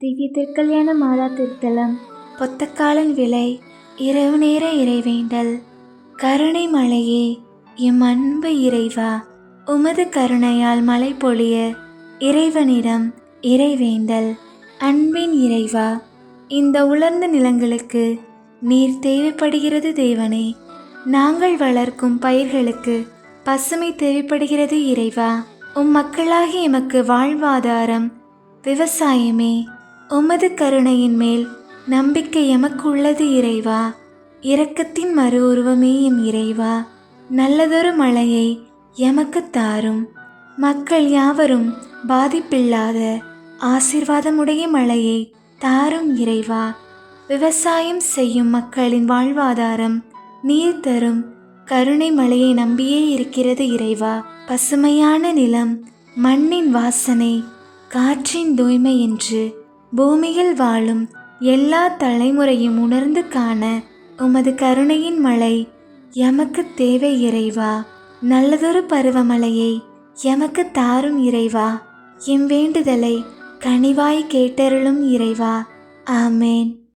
திவ்ய திருக்கல்யாண மாதா திருத்தலம். பொத்தக்காலன் விலை இரவு நேர இறைவேண்டல். கருணை மழையே எம் அன்பு இறைவா உமது கருணையால் மழை பொழிய இறைவனிடம் இறைவேண்டல். அன்பின் இறைவா இந்த உலர்ந்த நிலங்களுக்கு நீர் தேவைப்படுகிறது தேவனே. நாங்கள் வளர்க்கும் பயிர்களுக்கு பசுமை தேவைப்படுகிறது இறைவா. உம் மக்களாகி எமக்கு வாழ்வாதாரம் விவசாயமே. உமது கருணையின் மேல் நம்பிக்கை எமக்கு உள்ளது இறைவா. இரக்கத்தின் மறு உருவமே எம் இறைவா. நல்லதொரு மழையை எமக்கு தாரும். மக்கள் யாவரும் பாதிப்பில்லாத ஆசிர்வாதமுடைய மழையை தாரும் இறைவா. விவசாயம் செய்யும் மக்களின் வாழ்வாதாரம் நீர் தரும் கருணை மழையை நம்பியே இருக்கிறது இறைவா. பசுமையான நிலம் மண்ணின் வாசனை காற்றின் தூய்மை என்று பூமியில் வாழும் எல்லா தலைமுறையும் உணர்ந்து காண உமது கருணையின் மழை எமக்கு தேவை இறைவா. நல்லதொரு பருவமழையை எமக்கு தாரும் இறைவா. எம் வேண்டுதலை கனிவாய் கேட்டருளும் இறைவா. ஆமேன்.